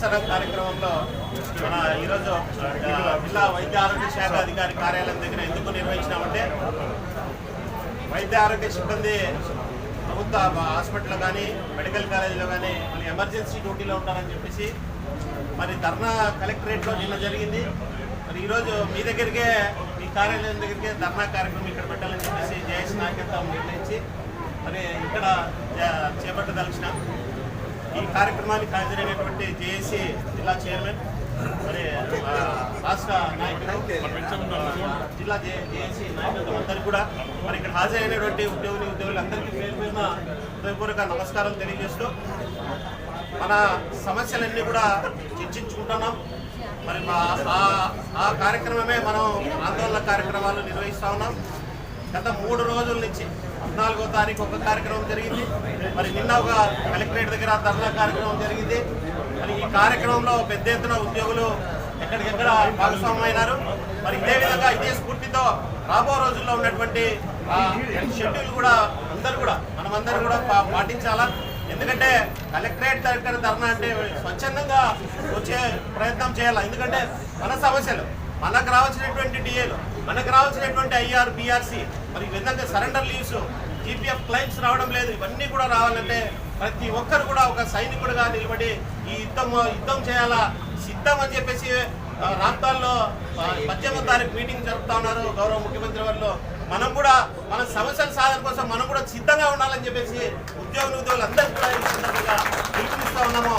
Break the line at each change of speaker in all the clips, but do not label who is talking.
కార్యక్రమంలో మన ఈరోజు జిల్లా వైద్య ఆరోగ్య శాఖ అధికారి కార్యాలయం దగ్గర ఎందుకు నిర్వహించినామంటే వైద్య ఆరోగ్య సిబ్బంది ప్రభుత్వ హాస్పిటల్లో కానీ మెడికల్ కాలేజీలో కానీ మళ్ళీ ఎమర్జెన్సీ డ్యూటీలో ఉంటారని చెప్పేసి మరి ధర్నా కలెక్టరేట్లో నిన్న జరిగింది. మరి ఈరోజు మీ దగ్గరికే మీ కార్యాలయం దగ్గరికే ధర్నా కార్యక్రమం ఇక్కడ పెట్టాలని చెప్పేసి జయేష్ నాయకత్వం నిర్ణయించి మరి ఇక్కడ చే- చేపట్టదలిచిన ఈ కార్యక్రమానికి హాజరైనటువంటి జిల్లా చైర్మన్ మరి ఆ, రాష్ట్ర నాయకులు జిల్లా జేఏసీ నాయకులు అందరికీ కూడా మరి ఇక్కడ హాజరైనటువంటి ఉద్యోగులు ఉద్యోగులు అందరికీ పేరు పేరున హృదయపూర్వక నమస్కారం తెలియజేస్తూ మన సమస్యలన్నీ కూడా చర్చించుకుంటున్నాం. మరి మా ఆ- ఆ కార్యక్రమమే మనం ఆందోళన కార్యక్రమాలు నిర్వహిస్తా ఉన్నాం. గత మూడు రోజుల నుంచి పద్నాలుగో తారీఖు ఒక కార్యక్రమం జరిగింది. మరి నిన్న ఒక కలెక్టరేట్ దగ్గర ధర్నా కార్యక్రమం జరిగింది. మరి ఈ కార్యక్రమంలో పెద్ద ఎత్తున ఉద్యోగులు ఎక్కడికెక్కడ భాగస్వామ్యమైనారు మరి ఇదే విధంగా ఇదే స్ఫూర్తితో రాబో రోజుల్లో ఉన్నటువంటి షెడ్యూల్ కూడా అందరూ కూడా మనమందరూ కూడా పా- పాటించాలా? ఎందుకంటే కలెక్టరేట్ దగ్గర ధర్నా అంటే స్వచ్ఛందంగా వచ్చే ప్రయత్నం చేయాలి? ఎందుకంటే మన సమస్యలు మనకు రావాల్సినటువంటి డిఏలు మనకు రావాల్సినటువంటి ఐఆర్ బీఆర్సీ మరి విధంగా సరెండర్ లీవ్స్ జీపీఎఫ్ క్లైమ్స్ రావడం లేదు ఇవన్నీ కూడా రావాలంటే ప్రతి ఒక్కరు కూడా ఒక సైనికుడుగా నిలబడి ఈ యుద్ధం యుద్ధం చేయాలా సిద్ధం అని చెప్పేసి రాష్ట్రాల్లో ఆ, తారీఖు మీటింగ్ జరుపుతా ఉన్నారు గౌరవ ముఖ్యమంత్రి వారిలో. మనం కూడా మన సమస్యల సాధన కోసం మనం కూడా సిద్ధంగా ఉండాలని చెప్పేసి ఉద్యోగులు ఉద్యోగులు అందరికీ కూడా ఈ సందర్భంగా పిలుపునిస్తా ఉన్నాము.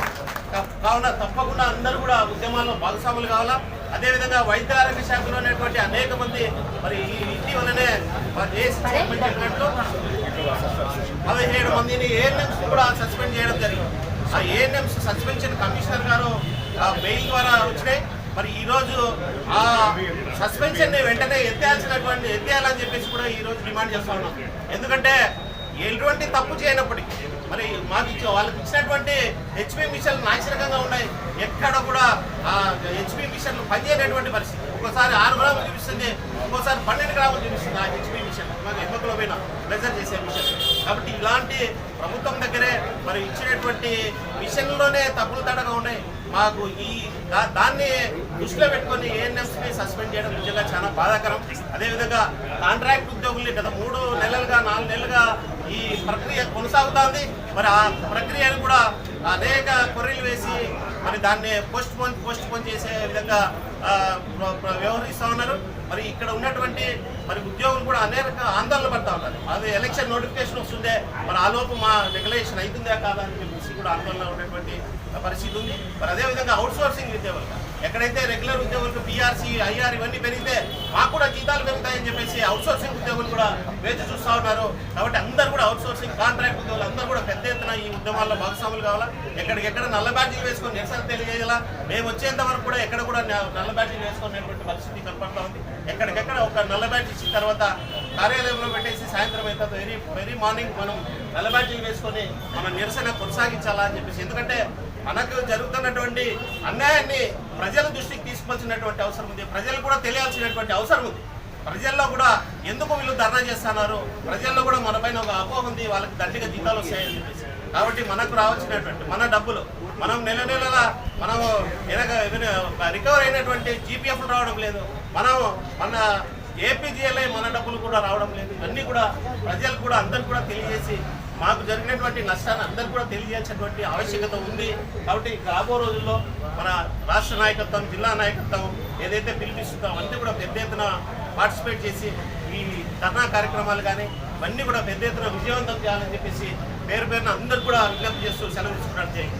కావున తప్పకుండా అందరూ కూడా ఉద్యమాల్లో భాగస్వాములు కావాలా? అదేవిధంగా వైద్య ఆరోగ్య శాఖలో ఉన్నటువంటి అనేక మంది మరి ఇటీవలనే వారు చేసి పదిహేడు మందిని ఏఎన్ఎంస్ కూడా సస్పెండ్ చేయడం జరిగింది. ఆ ఏఎన్ఎంస్ సస్పెన్షన్ కమిషనర్ గారు ఆ మెయిల్ ద్వారా వచ్చినాయి. మరి ఈరోజు ఆ సస్పెన్షన్ని వెంటనే ఎత్తేయాల్సినటువంటి ఎత్తేయాలని చెప్పేసి కూడా ఈ రోజు డిమాండ్ చేస్తా ఉన్నాం. ఎందుకంటే ఎటువంటి తప్పు చేయనప్పటికీ మరి మాకు ఇచ్చే వాళ్ళకి ఇచ్చినటువంటి హెచ్పి మిషన్లు నాశనకంగా ఉన్నాయి. ఎక్కడ కూడా ఆ హెచ్పి మిషన్లు పనిచేయనటువంటి పరిస్థితి. ఒక్కోసారి ఆరు గ్రాములు చూపిస్తుంది ఒక్కోసారి పన్నెండు గ్రాములు చూపిస్తుంది ఆ హెచ్పి మిషన్ మాకు హెమోగ్లోబిన్ మెజర్ చేసే మిషన్ కాబట్టి ఇలాంటి మరి ఇచ్చినటువంటి మిషన్లోనే తప్పులు తడగా ఉన్నాయి. మాకు ఈ దాన్ని దృష్టిలో పెట్టుకొని ఏఎన్ఎంసీని సస్పెండ్ చేయడం నిజంగా చాలా బాధాకరం. అదేవిధంగా కాంట్రాక్ట్ ఉద్యోగుల్ని గత మూడు నెలలుగా నాలుగు నెలలుగా ఈ ప్రక్రియ కొనసాగుతోంది. మరి ఆ ప్రక్రియను కూడా అనేక కొర్రీలు వేసి మరి దాన్ని పోస్ట్ పోన్ పోస్ట్ పోన్ చేసే విధంగా వ్యవహరిస్తూ ఉన్నారు. మరి ఇక్కడ ఉన్నటువంటి మరి ఉద్యోగులు కూడా అనేక ఆందోళన పడతా ఉన్నారు. అది ఎలక్షన్ నోటిఫికేషన్ వస్తుందే మరి ఆలోపు మా రెగ్యులేషన్ అవుతుందా కాదా అని చెప్పేసి కూడా ఆందోళన ఉన్నటువంటి పరిస్థితి ఉంది. మరి అదేవిధంగా అవుట్ సోర్సింగ్ ఉద్యోగులు ఎక్కడైతే రెగ్యులర్ ఉద్యోగులకు పిఆర్సీ ఐఆర్ ఇవన్నీ పెరిగితే మాకు కూడా జీతాలు పెరుగుతాయని చెప్పేసి అవుట్ సోర్సింగ్ ఉద్యోగులు కూడా వేచి చూస్తూ ఉన్నారు. కాబట్టి అందరూ కూడా అవుట్ సోర్సింగ్ కాంట్రాక్ట్ ఉద్యోగులు అందరూ కూడా పెద్ద ఎత్తున ఈ ఉద్యమాల్లో భాగస్వాములు కావాలా? ఎక్కడికెక్కడ నల్ల బ్యాడ్జీలు వేసుకొని నిరసన తెలియజేయాలా? మేము వచ్చేంత వరకు కూడా ఎక్కడ కూడా నల్ల బ్యాడ్జీలు వేసుకునేటువంటి పరిస్థితి కనపడతా ఉంది. ఎక్కడికెక్కడ ఇచ్చిన తర్వాత కార్యాలయంలో పెట్టేసి సాయంత్రం అయితే వెరీ వెరీ మార్నింగ్ మనం నల్ల వేసుకొని మన నిరసన కొనసాగించాలా అని చెప్పేసి. ఎందుకంటే మనకు జరుగుతున్నటువంటి అన్యాయాన్ని ప్రజల దృష్టికి తీసుకొచ్చినటువంటి అవసరం ఉంది. ప్రజలు కూడా తెలియాల్సినటువంటి అవసరం ఉంది. ప్రజల్లో కూడా ఎందుకు వీళ్ళు ధర్నా చేస్తున్నారు? ప్రజల్లో కూడా మనపైన ఒక అపోహ ఉంది. వాళ్ళకి దండిగా జీతాలు వస్తాయని చెప్పేసి. కాబట్టి మనకు రావాల్సినటువంటి మన డబ్బులు మనం నెల నెలల మనం రికవర్ అయినటువంటి జీపీఎఫ్ రావడం లేదు. మనం మన ఏపీజీఎల్ఐ మన డబ్బులు కూడా రావడం లేదు. ఇవన్నీ కూడా ప్రజలు కూడా అందరు కూడా తెలియజేసి మాకు జరిగినటువంటి నష్టాన్ని అందరు కూడా తెలియజేయాల్సినటువంటి ఆవశ్యకత ఉంది. కాబట్టి రాబో రోజుల్లో మన రాష్ట్ర నాయకత్వం జిల్లా నాయకత్వం ఏదైతే పిలిపిస్తుందో అవన్నీ కూడా పెద్ద ఎత్తున పార్టిసిపేట్ చేసి ఈ ధర్నా కార్యక్రమాలు కానీ ఇవన్నీ కూడా పెద్ద ఎత్తున విజయవంతం చేయాలని చెప్పేసి పేరు పేరున అందరు కూడా విజ్ఞప్తి చేస్తూ సెలవు తీసుకున్నట్టు చేయండి